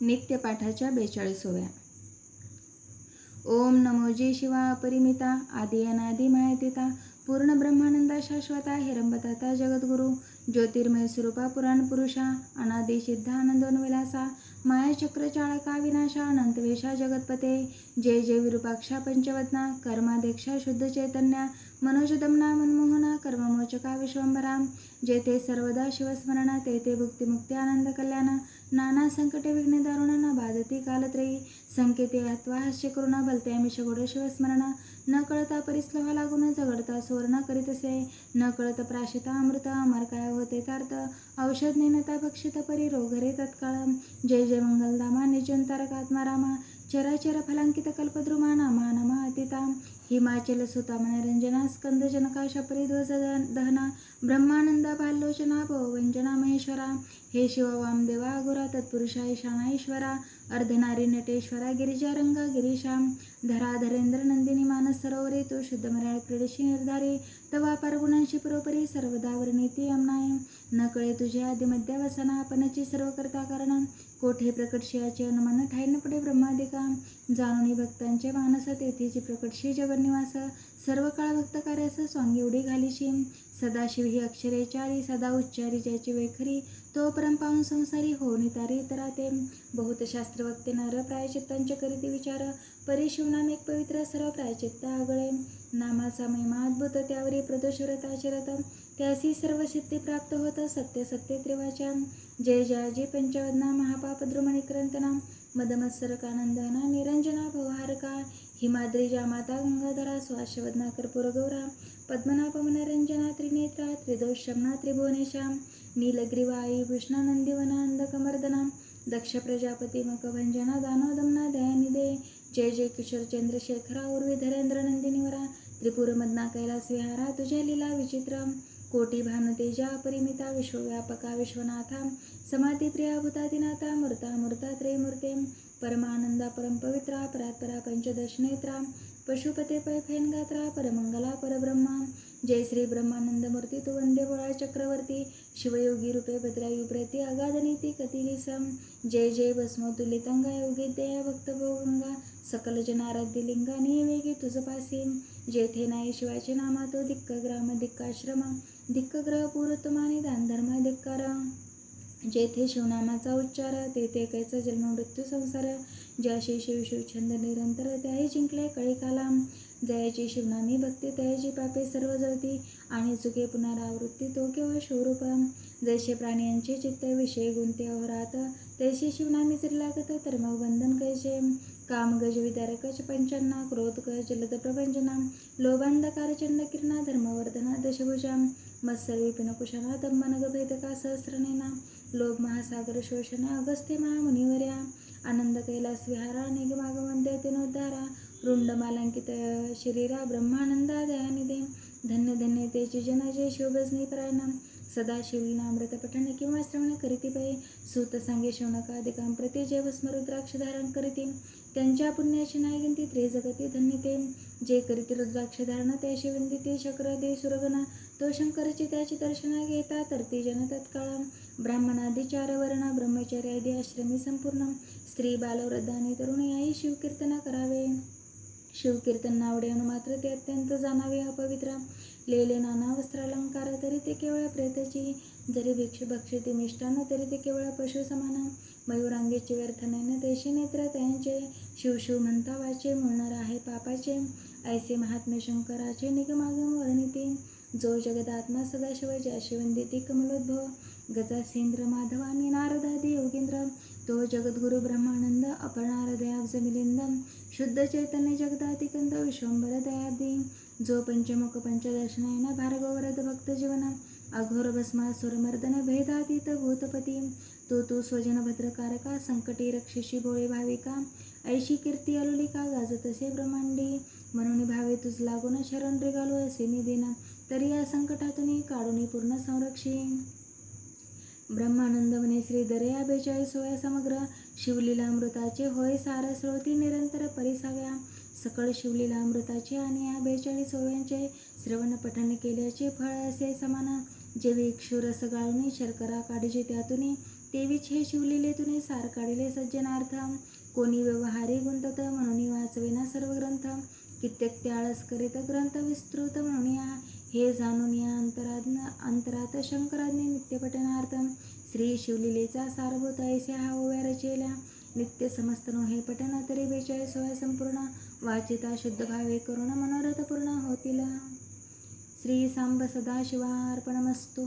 नित्यपाठाच्या बेचाळीसोव्या ओम नमो जी शिवा परिमिता आदी अनादी मायतिता पूर्ण ब्रह्मानंदा शाश्वता हिरंबताता जगद्गुरु ज्योतिर्मय स्वरूपा पुराण पुरुषा अनादी सिद्धानंदोन्विलासा माया चाळका विनाशा अनंतवेशा जगतपते जय जय विरूपाक्षा पंचवदना कर्मादेक्षा शुद्ध चैतन्या मनोजदमना मनमोहना कर्ममोचका विश्वंभरा जेथे सर्वदा शिवस्मरणा ते ते भुक्तिमुक्ती आनंद कल्याण नाना संकटे विघ्ने दारुणांना बाधती कालत्रयी. संकेते अथवा हास्य करुणा बलते आमिष गोड शिवस्मरणा न कळता परिश्लोहा लागून झगडता सुवर्ण करीतसे न कळत प्राशिता अमृत अमर काय होते तार्थ. औषध नेनता भक्षित परी रोगरे तत्काळ. जय जय मंगलधामा निजंतारक आत्मारामा चराचर फलांकित कल्पद्रुमा नामा नमा अतिता हिमाचल सुता मनरंजना स्कंद जनका शपरी ध्वज दहना ब्रह्मानंद बालोचना भववंजना महेश्वरा हे शिव वामदेवा अगुरा तत्पुरुषा ईशानाईश्वरा अर्धनारी नटेश्वरा गिरिजारंगा गिरीशाम धरा धरेंद्र नंदिनी मानस सरोवरे तो शुद्ध मराळ क्रीडशी निर्धारे तवा परगुणांशी परोपरी सर्वदा वर्णिती अमनाय कळे तुझे आधी मध्यावसाना आपणची सर्व करता कारण कोठे प्रकटशियाचे अनुमान ठाईन पुढे ब्रह्मादिका. जाणूनी भक्तांचे मानस तेथेची प्रकटशी जगन्निवास. सर्व काळ भक्त कार्यास स्वांगी उडी घालीशी. सदाशिव ही अक्षरे चारी सदा उच्चारी ज्याची वेखरी तो परंपाहून संसारी हो नितारी तरा ते बहुत शास्त्र वक्ते नर प्रायचित्तांचे करीते विचार. परिशिवनाम एक पवित्र सर्व प्रायचित्त आगळे. नामाचा महिमा अद्भुत त्यावरी प्रदोषरत रथ त्यासी सर्व सिद्धी प्राप्त होत सत्य सत्य त्रिवाच्या जय जयाजी पंचवदना महापापद्रुमणिक्रंतना मदमत्सरकानंदना निरंजना भवहारका हिमाद्री जामाता गंगाधरा स्वाशवदना कर्पूरगौरा गौरा त्रिनेत्रा त्रिदोषमना त्रिभुवनेशां नीलग्रीवायी कृष्णा अंधकमर्दना दक्ष प्रजापती मकभंजना दानोदमना दयानिदे जय जय किशोर चंद्रशेखरा उर्वी धरेंद्र नंदिनीवरा त्रिपुरमदना कैलास विहारा तुझ्या लीला विचित्र कोटी भानुतेजा परिमिता विश्वव्यापका विश्वनाथा समाधिप्रिया भूतादिनाथा मूर्ता मूर्ता त्रयमूर्ते परमानंदा परमपवित्रा परात्परा पंचदश नेत्रा पशुपते पैफेनगात्रा परमंगला परब्रह्मा जय श्री ब्रह्मानंद मूर्ती तू वंदे बोळा चक्रवर्ती शिवयोगी रूपे भद्रायु प्रती अगाधनीती कतिलिसम जय जय भस्म तुलितंगा योगी दया भक्त भोगंगा सकल जनाराध्य लिंगा वेगी तुझ पासी जेथे नाही शिवाचे नामा तो दिक्क ग्राम दिक्काश्रमा धिक्कग्रह ग्रह पुरुतमाने दान धिक्कार. जेथे शिवनामाचा उच्चार तेथे कैचा जन्म मृत्यू संसार. ज्याशी शिव शिव छंद निरंतर त्याही जिंकले कळी जयाची शिवनामी भक्ती तयाची पापे सर्व जळती. आणि चुके पुनरावृत्ती तो केवळ शिवरूप. जैसे प्राण्यांचे चित्त विषय गुंते अहोरात तैसे शिवनामी जरी लागत तर मग बंधन कैसे? काम गज विदारकच पंचांना क्रोध क जलद प्रपंचना लोभांधकार चंड किरणा धर्मवर्धना दशभुजा. मत्सर विपिन कुशला दम्मनग सहस्रनेना लोभ महासागर शोषण अगस्त्य महामुनिवर्या आनंद कैलास विहारा निगमागमंद्य तिनोद्धारा रुंड मालांकित शरीरा ब्रह्मानंदा दयानिधे धन्य धन्य तेची जनाजे शिवभजनी परायणा सदा शिवलीनामृत किंवा श्रवण करीती पै सूत सांगे शौनकादिकां प्रति जैवस्मरुद्राक्ष धारण करीती। त्यांच्या पुण्याची नाही गिनती त्रिजगती धन्य ते. जे करीत रुद्राक्ष धारण त्याशी ते शक्र दे सुरगणा. तो शंकरची त्याची दर्शना घेता तरती जन तत्काळ. ब्राह्मणादी चार वर्ण ब्रह्मचार्य आदी आश्रमी संपूर्ण. स्त्री बालवृद्ध आणि तरुण याही शिवकीर्तना करावे. शिवकीर्तन नावडे मात्र ते अत्यंत जाणावे अपवित्र लेले नाना वस्त्रालंकार ते केवळ प्रेताची जरी भिक्ष भक्षिती मिष्टान तरी ते केवळ पशु समान. मयुरांगेचे व्यर्थ नयन देशी नेत्र त्यांचे. शिवशिव म्हणता वाचे म्हणणार आहे पापाचे. ऐसे महात्मे शंकराचे निगमागम वर्णिते. जो जगदात्मा सदाशिव ज्याशी शिवंदिती कमलोद्भव. गजासेंद्र माधवानी नारदादी योगेंद्र. तो जगद्गुरु ब्रह्मानंद अपरणार दयाब्ज मिलिंदम शुद्ध चैतन्य जगदातिकंद विश्वंभर दयाब्दी जो पंचमुख पंचदर्शनायना भार्गवरद भक्त जीवन अघोर भस्मासुरमर्दन भेदातीत भूतपती। तो तू स्वजन भद्रकारका संकटी रक्षिशी भोळे भाविका। ऐशी कीर्ती अलोलिका गाजतसे ब्रह्मांडी। म्हणून भावे तुझ लागून शरण रेगालो असे निदेना तरी या संकटातून काढून पूर्ण संरक्षी। ब्रह्मानंदमने म्हणे श्री दर्या बेचाळीसोव्या समग्र शिवलीला अमृताचे होय सारा स्रोती निरंतर परिसाव्या. सकळ शिवलीला अमृताचे आणि या बेचाळीस ओव्यांचे श्रवण पठण केल्याचे फळ असे समान. जे विक्षुरस गाळून शर्करा काढीचे त्यातून तेवीच हे शिवलीलेतुनी सार काढिले सज्जनार्थ. कोणी व्यवहारी गुंतत म्हणून वाचवेना सर्व ग्रंथ. कित्येक त्याळस आळस करीत ग्रंथ विस्तृत म्हणून या. हे जाणून या अंतराज्ञ अंतरात शंकराज्ञे नित्यपठनार्थम श्री शिवलीलेचा सारभूत ऐसे हा ओव्या रचेल्या नित्य समस्त हे पठन तरी बेचाळीस सोय संपूर्ण वाचिता शुद्ध भावे करुण मनोरथ पूर्ण होतील. श्री सांब सदाशिवार्पणमस्तू.